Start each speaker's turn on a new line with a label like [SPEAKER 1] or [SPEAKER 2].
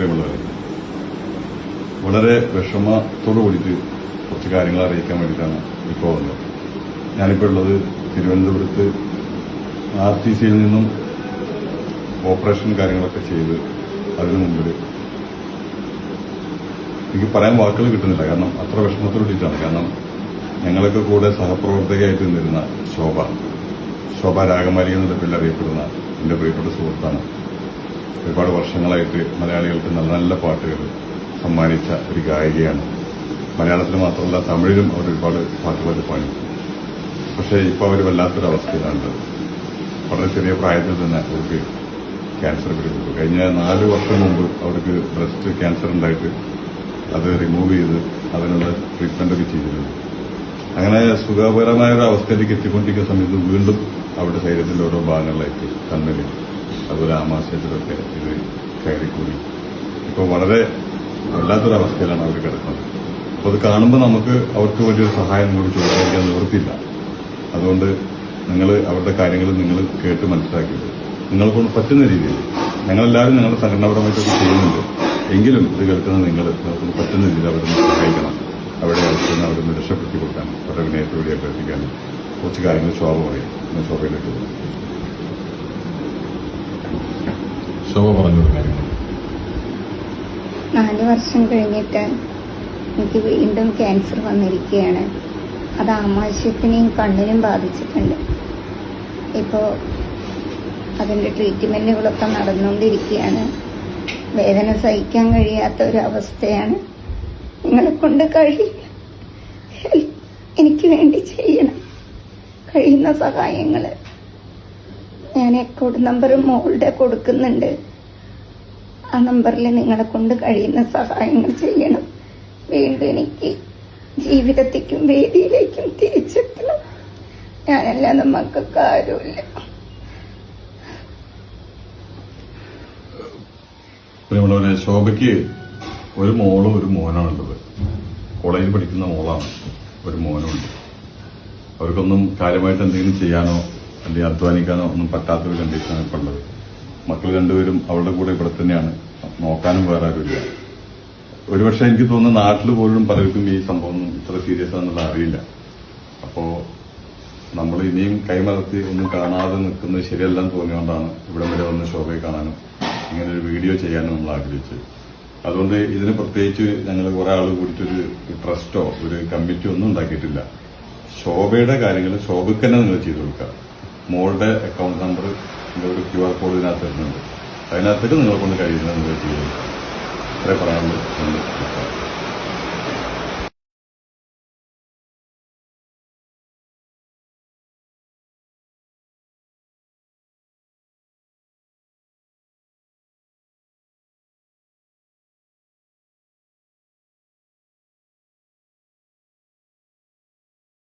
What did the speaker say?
[SPEAKER 1] പ്രിയമുള്ളവരെ വളരെ വിഷമത്തോടു കൂടിയിട്ട് കുറച്ച് കാര്യങ്ങൾ അറിയിക്കാൻ വേണ്ടിയിട്ടാണ് ഇപ്പോൾ വന്നത്. ഞാനിപ്പോൾ ഉള്ളത് തിരുവനന്തപുരത്ത് ആർ സി സിയിൽ നിന്നും ഓപ്പറേഷൻ കാര്യങ്ങളൊക്കെ ചെയ്ത് അതിനു മുമ്പിൽ. എനിക്ക് പറയാൻ വാക്കുകൾ കിട്ടുന്നില്ല. കാരണം അത്ര വിഷമത്തോടിട്ടാണ് കാരണം ഞങ്ങളൊക്കെ കൂടെ സഹപ്രവർത്തകയായിട്ട് നിന്നിരുന്ന ശോഭ. ശോഭ രാഗമാലിക എന്നുള്ള പേരിൽ അറിയപ്പെടുന്ന എന്റെ പ്രിയപ്പെട്ട സുഹൃത്താണ്. ഒരുപാട് വർഷങ്ങളായിട്ട് മലയാളികൾക്ക് നല്ല നല്ല പാട്ടുകൾ സമ്മാനിച്ച ഒരു ഗായികയാണ്. മലയാളത്തിൽ മാത്രമല്ല തമിഴിലും അവർ ഒരുപാട് പാട്ടുകളൊക്കെ പാടി. പക്ഷേ ഇപ്പോൾ അവർ വല്ലാത്തൊരു അവസ്ഥയിലാണ് വളരെ ചെറിയ പ്രായത്തിൽ തന്നെ അവർക്ക് ക്യാൻസർ പിടിപെട്ടു. കഴിഞ്ഞ നാല് വർഷം മുമ്പ് അവർക്ക് ബ്രസ്റ്റ് ക്യാൻസർ ഉണ്ടായിട്ട് അത് റിമൂവ് ചെയ്ത് അതിനുള്ള ട്രീറ്റ്മെന്റ് ഒക്കെ ചെയ്തിരുന്നു. അങ്ങനെ സുഖകരമായ ഒരു അവസ്ഥയിലേക്ക് എത്തിക്കൊണ്ടിരിക്കുന്ന സമയത്ത് വീണ്ടും അവിടെ ശരീരത്തിന്റെ ഓരോ ഭാഗങ്ങളിലേക്ക് കണ്ണിൽ അതുപോലെ ആമാശയത്തിലൊക്കെ ഇത് കയറിക്കൂടി. ഇപ്പോൾ വളരെ വല്ലാത്തൊരു അവസ്ഥയിലാണ് അവർ കിടക്കുന്നത്. അപ്പോൾ അത് കാണുമ്പോൾ നമുക്ക് അവർക്ക് വലിയൊരു സഹായം കൂടി ചോദിക്കാൻ നിവൃത്തിയില്ല. അതുകൊണ്ട് നിങ്ങൾ അവരുടെ കാര്യങ്ങൾ നിങ്ങൾ കേട്ട് മനസ്സിലാക്കിയത് നിങ്ങളെ പറ്റുന്ന രീതിയിൽ ഞങ്ങളെല്ലാവരും ഞങ്ങളുടെ സംഘടനാപരമായിട്ടൊക്കെ ചെയ്യുന്നുണ്ട്. എങ്കിലും ഇത് കേൾക്കുന്ന നിങ്ങൾ നിങ്ങൾക്ക് പറ്റുന്ന രീതിയിൽ അവരെ സഹായിക്കണം. അവരുടെ അവിടെ നിന്ന് രക്ഷപ്പെടുത്തി കൊടുക്കാൻ അവരുടെ വിനയത്തോടെ അഭ്യർത്ഥിക്കാൻ കുറച്ച് കാര്യങ്ങൾ ശോഭ പറയും. ഞാൻ ശോഭയിലേക്ക് പോകും.
[SPEAKER 2] ശോഭ പറഞ്ഞു
[SPEAKER 3] നാല് വർഷം കഴിഞ്ഞിട്ട് എനിക്ക് വീണ്ടും ക്യാൻസർ വന്നിരിക്കുകയാണ്. അത് ആമാശയത്തിനെയും കണ്ണിനും ബാധിച്ചിട്ടുണ്ട്. ഇപ്പോൾ അതിന്റെ ട്രീറ്റ്മെന്റുകളൊക്കെ നടന്നുകൊണ്ടിരിക്കുകയാണ്. വേദന സഹിക്കാൻ കഴിയാത്ത ഒരു അവസ്ഥയാണ് നിങ്ങളെ കൊണ്ട് കഴി എനിക്ക് വേണ്ടി ചെയ്യണം. കഴിയുന്ന സഹായങ്ങൾ ഞാൻ അക്കൗണ്ട് നമ്പർ മോളുടെ കൊടുക്കുന്നുണ്ട്. ആ നമ്പറിൽ നിങ്ങളെ കൊണ്ട് കഴിയുന്ന സഹായങ്ങൾ ചെയ്യണം. വീണ്ടും എനിക്ക് ജീവിതത്തേക്കും വേദിയിലേക്കും തിരിച്ചെത്തണം. ഞാനല്ലാതെ മക്കൾക്ക് ആരുമില്ല.
[SPEAKER 1] ശോഭയ്ക്ക് ഒരു മോളും ഒരു മോനാണുള്ളത്. കോളേജിൽ പഠിക്കുന്ന മോളാണ്. ഒരു മോനുണ്ട്. അവർക്കൊന്നും കാര്യമായിട്ട് എന്തെങ്കിലും ചെയ്യാനോ അല്ലെങ്കിൽ അധ്വാനിക്കാനോ ഒന്നും പറ്റാത്തൊരു കണ്ടീഷനാണ് ഇപ്പം ഉള്ളത് മക്കൾ രണ്ടുപേരും അവളുടെ കൂടെ ഇവിടെ തന്നെയാണ്. നോക്കാനും വേറെ ആരുമില്ല. ഒരുപക്ഷെ എനിക്ക് തോന്നുന്നു നാട്ടിൽ പോലും പലർക്കും ഈ സംഭവം ഇത്ര സീരിയസ് ആണെന്നുള്ള അറിയില്ല. അപ്പോ നമ്മൾ ഇനിയും കൈമലർത്തി ഒന്നും കാണാതെ നിൽക്കുന്നത് ശരിയല്ലെന്ന് തോന്നിയോണ്ടാണ് ഇവിടെ വരെ വന്ന് ശോഭയെ കാണാനും ഇങ്ങനെ ഒരു വീഡിയോ ചെയ്യാനും നമ്മൾ ആഗ്രഹിച്ചത് അതുകൊണ്ട് ഇതിന് പ്രത്യേകിച്ച് ഞങ്ങൾ കുറെ ആൾ കൂടിയിട്ടൊരു ട്രസ്റ്റോ ഒരു കമ്മിറ്റിയോ ഒന്നും ഉണ്ടാക്കിയിട്ടില്ല. ശോഭയുടെ കാര്യങ്ങൾ ശോഭയ്ക്ക് തന്നെ നിങ്ങൾ ചെയ്തു കൊടുക്കുക. മോളുടെ അക്കൗണ്ട് നമ്പർ ഒരു ക്യു ആർ കോഡ് ഇതിനകത്ത് വരുന്നുണ്ട്. അതിനകത്തേക്ക് നിങ്ങളെ കൊണ്ട് കഴിയുന്നത് നിങ്ങൾ ചെയ്തു കൊടുക്കുക. ഇത്രേ പറയാനുള്ളൂ.